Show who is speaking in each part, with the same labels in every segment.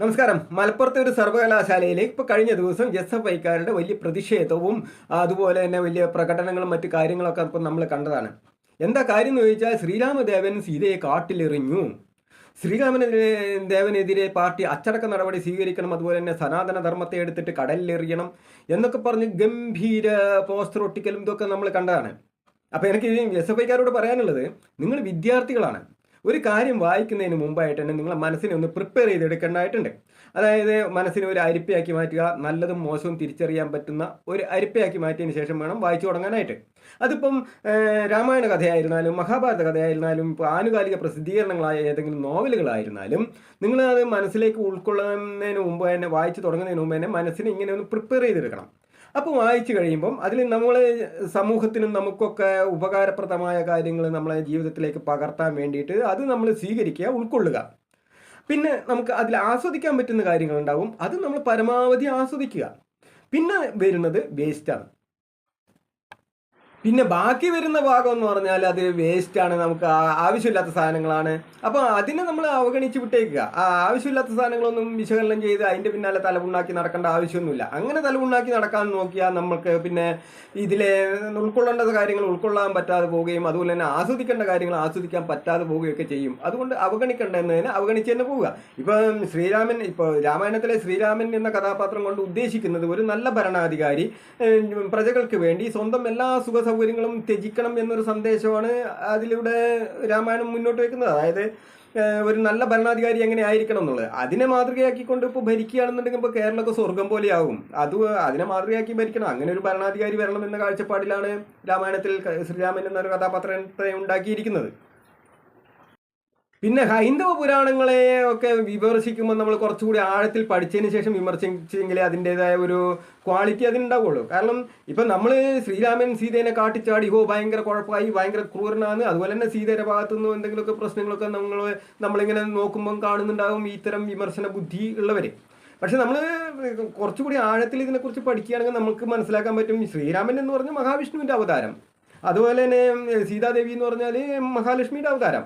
Speaker 1: നമസ്കാരം. മലപ്പുറത്തെ ഒരു സർവകലാശാലയിൽ ഇപ്പോൾ കഴിഞ്ഞ ദിവസം എസ് എഫ് ഐക്കാരുടെ വലിയ പ്രതിഷേധവും അതുപോലെ തന്നെ വലിയ പ്രകടനങ്ങളും മറ്റു കാര്യങ്ങളൊക്കെ ഇപ്പം നമ്മൾ കണ്ടതാണ്. എന്താ കാര്യം എന്ന് ചോദിച്ചാൽ ശ്രീരാമദേവൻ സീതയെ കാട്ടിലെറിഞ്ഞു. ശ്രീരാമനെതിരെ ദേവനെതിരെ പാർട്ടി അച്ചടക്ക നടപടി സ്വീകരിക്കണം അതുപോലെ തന്നെ സനാതന ധർമ്മത്തെ എടുത്തിട്ട് കടലിലെറിയണം എന്നൊക്കെ പറഞ്ഞ് ഗംഭീര പോസ്റ്റർ ഒട്ടിക്കലും ഇതൊക്കെ നമ്മൾ കണ്ടതാണ്. അപ്പോൾ എനിക്ക് എസ് എഫ് ഐക്കാരോട് പറയാനുള്ളത് നിങ്ങൾ വിദ്യാർത്ഥികളാണ്. ഒരു കാര്യം വായിക്കുന്നതിന് മുമ്പായിട്ട് തന്നെ നിങ്ങളെ മനസ്സിനെ ഒന്ന് പ്രിപ്പയർ ചെയ്തെടുക്കേണ്ടതായിട്ടുണ്ട്. അതായത് മനസ്സിനെ ഒരു അരിപ്പയാക്കി മാറ്റുക നല്ലതും മോശവും തിരിച്ചറിയാൻ പറ്റുന്ന ഒരു അരിപ്പയാക്കി മാറ്റിയതിന് ശേഷം വേണം വായിച്ചു തുടങ്ങാനായിട്ട്. അതിപ്പം രാമായണ കഥയായിരുന്നാലും മഹാഭാരത കഥയായിരുന്നാലും ഇപ്പോൾ ആനുകാലിക പ്രസിദ്ധീകരണങ്ങളായ ഏതെങ്കിലും നോവലുകളായിരുന്നാലും നിങ്ങൾ അത് മനസ്സിലേക്ക് ഉൾക്കൊള്ളുന്നതിന് മുമ്പ് തന്നെ വായിച്ചു തുടങ്ങുന്നതിന് മുമ്പ് തന്നെ മനസ്സിനെ ഇങ്ങനെ ഒന്ന് പ്രിപ്പയർ ചെയ്തെടുക്കണം. അപ്പോൾ വായിച്ചു കഴിയുമ്പം അതിൽ നമ്മൾ സമൂഹത്തിനും നമുക്കൊക്കെ ഉപകാരപ്രദമായ കാര്യങ്ങൾ നമ്മളെ ജീവിതത്തിലേക്ക് പകർത്താൻ വേണ്ടിയിട്ട് അത് നമ്മൾ സ്വീകരിക്കുക ഉൾക്കൊള്ളുക. പിന്നെ നമുക്ക് അതിൽ ആസ്വദിക്കാൻ പറ്റുന്ന കാര്യങ്ങളുണ്ടാവും അത് നമ്മൾ പരമാവധി ആസ്വദിക്കുക. പിന്നെ വരുന്നത് വേസ്റ്റാണ് പിന്നെ ബാക്കി വരുന്ന ഭാഗം എന്ന് പറഞ്ഞാൽ അത് ആണ് നമുക്ക് ആവശ്യമില്ലാത്ത സാധനങ്ങളാണ്. അപ്പോൾ അതിനെ നമ്മൾ അവഗണിച്ച് വിട്ടേക്കുക. ആ ആവശ്യമില്ലാത്ത സാധനങ്ങളൊന്നും വിശകലനം ചെയ്ത് അതിന്റെ പിന്നാലെ തലമുണ്ടാക്കി നടക്കേണ്ട ആവശ്യമൊന്നുമില്ല. അങ്ങനെ തലമുണ്ടാക്കി നടക്കാൻ നോക്കിയാൽ നമുക്ക് പിന്നെ ഇതിലെ ഉൾക്കൊള്ളേണ്ട കാര്യങ്ങൾ ഉൾക്കൊള്ളാൻ പറ്റാതെ പോവുകയും അതുപോലെ തന്നെ ആസ്വദിക്കേണ്ട കാര്യങ്ങൾ ആസ്വദിക്കാൻ പറ്റാതെ പോവുകയൊക്കെ ചെയ്യും. അതുകൊണ്ട് അവഗണിക്കേണ്ട എന്നതിന് അവഗണിച്ച് തന്നെ പോവുക. ഇപ്പം ശ്രീരാമൻ ഇപ്പോൾ രാമായണത്തിലെ ശ്രീരാമൻ എന്ന കഥാപാത്രം കൊണ്ട് ഉദ്ദേശിക്കുന്നത് ഒരു നല്ല ഭരണാധികാരി പ്രജകൾക്ക് വേണ്ടി സ്വന്തം എല്ലാ സുഖ സൗകര്യങ്ങളും ത്യജിക്കണം എന്നൊരു സന്ദേശമാണ് അതിലൂടെ രാമായണം മുന്നോട്ട് വെക്കുന്നത്. അതായത് ഒരു നല്ല ഭരണാധികാരി എങ്ങനെ ആയിരിക്കണം എന്നുള്ളത്. അതിനെ മാതൃകയാക്കിക്കൊണ്ട് ഇപ്പോൾ ഭരിക്കുകയാണെന്നുണ്ടെങ്കിൽ ഇപ്പോൾ കേരളമൊക്കെ സ്വർഗം പോലെയാവും. അത് അതിനെ മാതൃകയാക്കി ഭരിക്കണം. അങ്ങനെ ഒരു ഭരണാധികാരി വരണം എന്ന കാഴ്ചപ്പാടിലാണ് രാമായണത്തിൽ ശ്രീരാമൻ എന്നൊരു കഥാപാത്രത്തെ ഉണ്ടാക്കിയിരിക്കുന്നത്. പിന്നെ ഹൈന്ദവ പുരാണങ്ങളെ ഒക്കെ വിമർശിക്കുമ്പോൾ നമ്മൾ കുറച്ചുകൂടി ആഴത്തിൽ പഠിച്ചതിന് ശേഷം വിമർശിച്ചെങ്കിലേ അതിന്റെതായ ഒരു ക്വാളിറ്റി അതിനുണ്ടാവുള്ളൂ. കാരണം ഇപ്പം നമ്മൾ ശ്രീരാമൻ സീതേനെ കാട്ടിച്ചാടി ഹോ ഭയങ്കര കുഴപ്പമായി ഭയങ്കര ക്രൂരനാണ് അതുപോലെ തന്നെ സീതയുടെ ഭാഗത്തു നിന്നും എന്തെങ്കിലുമൊക്കെ പ്രശ്നങ്ങളൊക്കെ നമ്മൾ നമ്മളിങ്ങനെ നോക്കുമ്പം കാണുന്നുണ്ടാകും ഇത്തരം വിമർശന ബുദ്ധി ഉള്ളവർ പക്ഷെ നമ്മൾ കുറച്ചുകൂടി ആഴത്തിൽ ഇതിനെക്കുറിച്ച് പഠിക്കുകയാണെങ്കിൽ നമുക്ക് മനസ്സിലാക്കാൻ പറ്റും ശ്രീരാമൻ എന്ന് പറഞ്ഞാൽ മഹാവിഷ്ണുവിന്റെ അവതാരം. അതുപോലെ തന്നെ സീതാദേവി എന്ന് പറഞ്ഞാൽ മഹാലക്ഷ്മിയുടെ അവതാരം.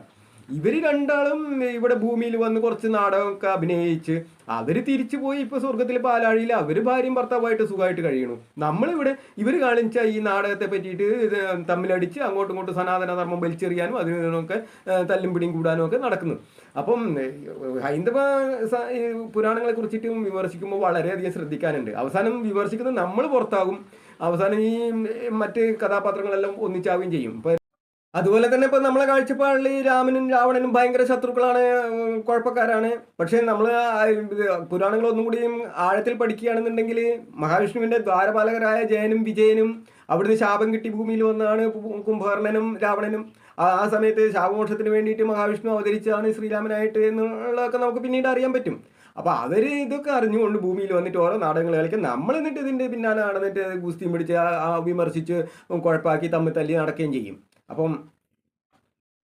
Speaker 1: ഇവർ രണ്ടാളും ഇവിടെ ഭൂമിയിൽ വന്ന് കുറച്ച് നാടകമൊക്കെ അഭിനയിച്ച് അവർ തിരിച്ചു പോയി ഇപ്പോൾ സ്വർഗത്തിൽ പാലാഴിയിൽ അവർ ഭാര്യയും ഭർത്താവായിട്ട് സുഖമായിട്ട് കഴിയണു. നമ്മളിവിടെ ഇവർ കാണിച്ച ഈ നാടകത്തെ പറ്റിയിട്ട് തമ്മിലടിച്ച് അങ്ങോട്ടും ഇങ്ങോട്ടും സനാതന ധർമ്മം വലിച്ചെറിയാനും അതിനൊക്കെ തല്ലും പിടിയും കൂടാനും ഒക്കെ നടക്കുന്നു. അപ്പം ഹൈന്ദവ പുരാണങ്ങളെ കുറിച്ചിട്ടും വിമർശിക്കുമ്പോൾ വളരെയധികം ശ്രദ്ധിക്കാനുണ്ട്. അവസാനം വിമർശിക്കുന്നത് നമ്മൾ പുറത്താകും. അവസാനം ഈ മറ്റ് കഥാപാത്രങ്ങളെല്ലാം ഒന്നിച്ചാവുകയും ചെയ്യും. ഇപ്പൊ അതുപോലെ തന്നെ ഇപ്പൊ നമ്മളെ കാഴ്ചപ്പാടിൽ രാമനും രാവണനും ഭയങ്കര ശത്രുക്കളാണ് കുഴപ്പക്കാരാണ്. പക്ഷെ നമ്മൾ പുരാണങ്ങൾ ഒന്നും കൂടിയും ആഴത്തിൽ പഠിക്കുകയാണെന്നുണ്ടെങ്കിൽ മഹാവിഷ്ണുവിന്റെ ദ്വാരപാലകരായ ജയനും വിജയനും അവിടുന്ന് ശാപം കിട്ടി ഭൂമിയിൽ വന്നതാണ് കുംഭകർണനും രാവണനും. ആ സമയത്ത് ശാപമോക്ഷത്തിന് വേണ്ടിയിട്ട് മഹാവിഷ്ണു അവതരിച്ചാണ് ശ്രീരാമനായിട്ട് എന്നുള്ളതൊക്കെ നമുക്ക് പിന്നീട് അറിയാൻ പറ്റും. അപ്പൊ അവർ ഇതൊക്കെ അറിഞ്ഞുകൊണ്ട് ഭൂമിയിൽ വന്നിട്ട് ഓരോ നാടകങ്ങൾ കളിക്കും. നമ്മൾ എന്നിട്ട് ഇതിന്റെ പിന്നാലെ നടന്നിട്ട് ഗുസ്തിയും പിടിച്ച് വിമർശിച്ച് കുഴപ്പാക്കി തമ്മിൽ തല്ലി നടക്കുകയും ചെയ്യും. അപ്പം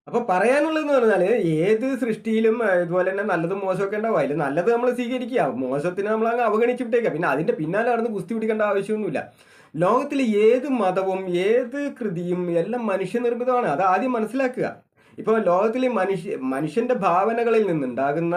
Speaker 1: അപ്പൊ പറയാനുള്ളതെന്ന് പറഞ്ഞാൽ ഏത് സൃഷ്ടിയിലും ഇതുപോലെ തന്നെ നല്ലതും മോശമൊക്കെ ഉണ്ടാവും. അതിൽ നല്ലത് നമ്മൾ സ്വീകരിക്കുക. മോശത്തിന് നമ്മൾ അങ്ങ് അവഗണിച്ചു വിട്ടേക്കുക. പിന്നെ അതിന്റെ പിന്നാലെ നടന്ന് കുസ്തി പിടിക്കേണ്ട ആവശ്യമൊന്നുമില്ല. ലോകത്തിലെ ഏത് മതവും ഏത് കൃതിയും എല്ലാം മനുഷ്യനിർമ്മിതമാണ്. അത് ആദ്യം മനസ്സിലാക്കുക. ഇപ്പോൾ ലോകത്തിലെ മനുഷ്യ മനുഷ്യന്റെ ഭാവനകളിൽ നിന്നുണ്ടാകുന്ന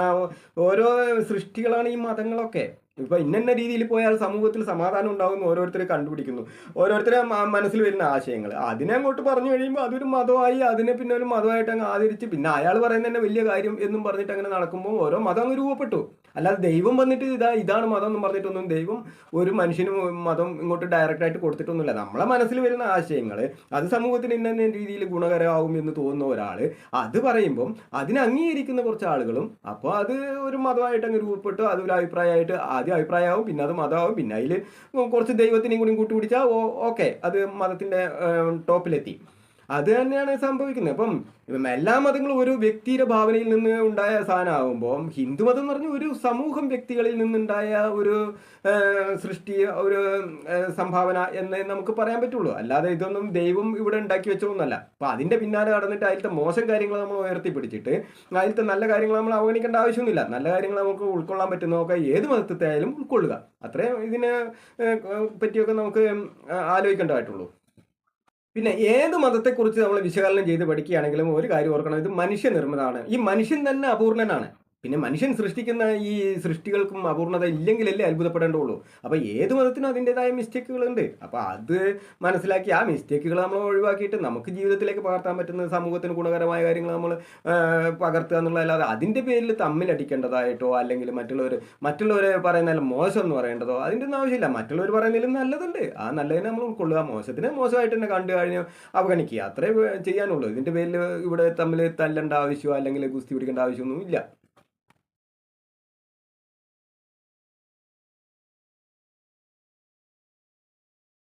Speaker 1: ഓരോ സൃഷ്ടികളാണ് ഈ മതങ്ങളൊക്കെ. ഇപ്പൊ ഇന്ന രീതിയിൽ പോയാൽ സമൂഹത്തിൽ സമാധാനം ഉണ്ടാകുമെന്ന് ഓരോരുത്തർ കണ്ടുപിടിക്കുന്നു. ഓരോരുത്തരെ മനസ്സിൽ വരുന്ന ആശയങ്ങൾ അതിനെ അങ്ങോട്ട് പറഞ്ഞു കഴിയുമ്പോൾ അതൊരു മതമായി അതിനെ പിന്നെ ഒരു മതമായിട്ട് അങ്ങ് ആദരിച്ച് പിന്നെ അയാൾ പറയുന്ന തന്നെ വലിയ കാര്യം എന്നും പറഞ്ഞിട്ട് അങ്ങനെ നടക്കുമ്പോൾ ഓരോ മതം അങ്ങ് രൂപപ്പെട്ടു. അല്ലാതെ ദൈവം വന്നിട്ട് ഇതാ ഇതാണ് മതം എന്നും പറഞ്ഞിട്ടൊന്നും ദൈവം ഒരു മനുഷ്യനും മതം ഇങ്ങോട്ട് ഡയറക്റ്റ് ആയിട്ട് കൊടുത്തിട്ടൊന്നുമില്ല. നമ്മളെ മനസ്സിൽ വരുന്ന ആശയങ്ങൾ അത് സമൂഹത്തിന് ഇന്ന രീതിയിൽ ഗുണകരമാവും എന്ന് തോന്നുന്ന ഒരാൾ അത് പറയുമ്പം അതിനെ അംഗീകരിക്കുന്ന കുറച്ച് ആളുകളും അപ്പോൾ അത് ഒരു മതമായിട്ട് അങ്ങ് രൂപപ്പെട്ടു അതൊരു അഭിപ്രായമായിട്ട് ആദ്യം അഭിപ്രായമാവും പിന്നെ അത് മതമാവും പിന്നെ അതിൽ കുറച്ച് ദൈവത്തിനെയും കൂടി കൂട്ടുപിടിച്ചാൽ ഓക്കെ. അത് മതത്തിന്റെ ടോപ്പിലെത്തി. അത് തന്നെയാണ് സംഭവിക്കുന്നത്. അപ്പം എല്ലാ മതങ്ങളും ഒരു വ്യക്തിയുടെ ഭാവനയിൽ നിന്ന് ഉണ്ടായ സാധനമാകുമ്പോൾ ഹിന്ദുമതം എന്ന് പറഞ്ഞാൽ ഒരു സമൂഹം വ്യക്തികളിൽ നിന്നുണ്ടായ ഒരു സൃഷ്ടി ഒരു സംഭാവന എന്ന് നമുക്ക് പറയാൻ പറ്റുള്ളൂ. അല്ലാതെ ഇതൊന്നും ദൈവം ഇവിടെ ഉണ്ടാക്കി വെച്ചതൊന്നുമല്ല. അപ്പം അതിന്റെ പിന്നാലെ നടന്നിട്ട് അതിലത്തെ മോശം കാര്യങ്ങൾ നമ്മൾ ഉയർത്തിപ്പിടിച്ചിട്ട് അതിലത്തെ നല്ല കാര്യങ്ങൾ നമ്മൾ അവഗണിക്കേണ്ട ആവശ്യമൊന്നുമില്ല. നല്ല കാര്യങ്ങൾ നമുക്ക് ഉൾക്കൊള്ളാൻ പറ്റുന്നതൊക്കെ ഏത് മതത്തെ ആയാലും ഉൾക്കൊള്ളുക. അത്രയും ഇതിനെ പറ്റിയൊക്കെ നമുക്ക് ആലോചിക്കേണ്ടതായിട്ടുള്ളൂ. പിന്നെ ഏത് മതത്തെക്കുറിച്ച് നമ്മൾ വിശകലനം ചെയ്ത് പഠിക്കുകയാണെങ്കിലും ഒരു കാര്യം ഓർക്കണം ഇത് മനുഷ്യനിർമ്മിതമാണ്. ഈ മനുഷ്യൻ തന്നെ അപൂർണനാണ് പിന്നെ മനുഷ്യൻ സൃഷ്ടിക്കുന്ന ഈ സൃഷ്ടികൾക്കും അപൂർണത ഇല്ലെങ്കിലല്ലേ അത്ഭുതപ്പെടേണ്ടുള്ളൂ. അപ്പോൾ ഏത് മതത്തിനും അതിന്റെതായ മിസ്റ്റേക്കുകളുണ്ട്. അപ്പോൾ അത് മനസ്സിലാക്കി ആ മിസ്റ്റേക്കുകൾ നമ്മൾ ഒഴിവാക്കിയിട്ട് നമുക്ക് ജീവിതത്തിലേക്ക് പകർത്താൻ പറ്റുന്ന സമൂഹത്തിന് ഗുണകരമായ കാര്യങ്ങൾ നമ്മൾ പകർത്തുക എന്നുള്ളതല്ലാതെ അതിന്റെ പേരിൽ തമ്മിലടിക്കേണ്ടതായിട്ടോ അല്ലെങ്കിൽ മറ്റുള്ളവർ മറ്റുള്ളവരെ പറയുന്നതിൽ മോശം എന്ന് പറയേണ്ടതോ അതിന്റെ ഒന്നും ആവശ്യമില്ല. മറ്റുള്ളവർ പറയുന്നതിലും നല്ലതുണ്ട്. ആ നല്ലതിനെ നമ്മൾ ഉൾക്കൊള്ളുക. മോശത്തിനെ മോശമായിട്ട് തന്നെ കണ്ടു കഴിഞ്ഞ് അവഗണിക്കുക. അത്രേ ചെയ്യാനുള്ളൂ. ഇതിന്റെ പേരിൽ ഇവിടെ തമ്മിൽ തല്ലേണ്ട ആവശ്യമോ അല്ലെങ്കിൽ ഗുസ്തി പിടിക്കേണ്ട ആവശ്യമൊന്നും ഇല്ല.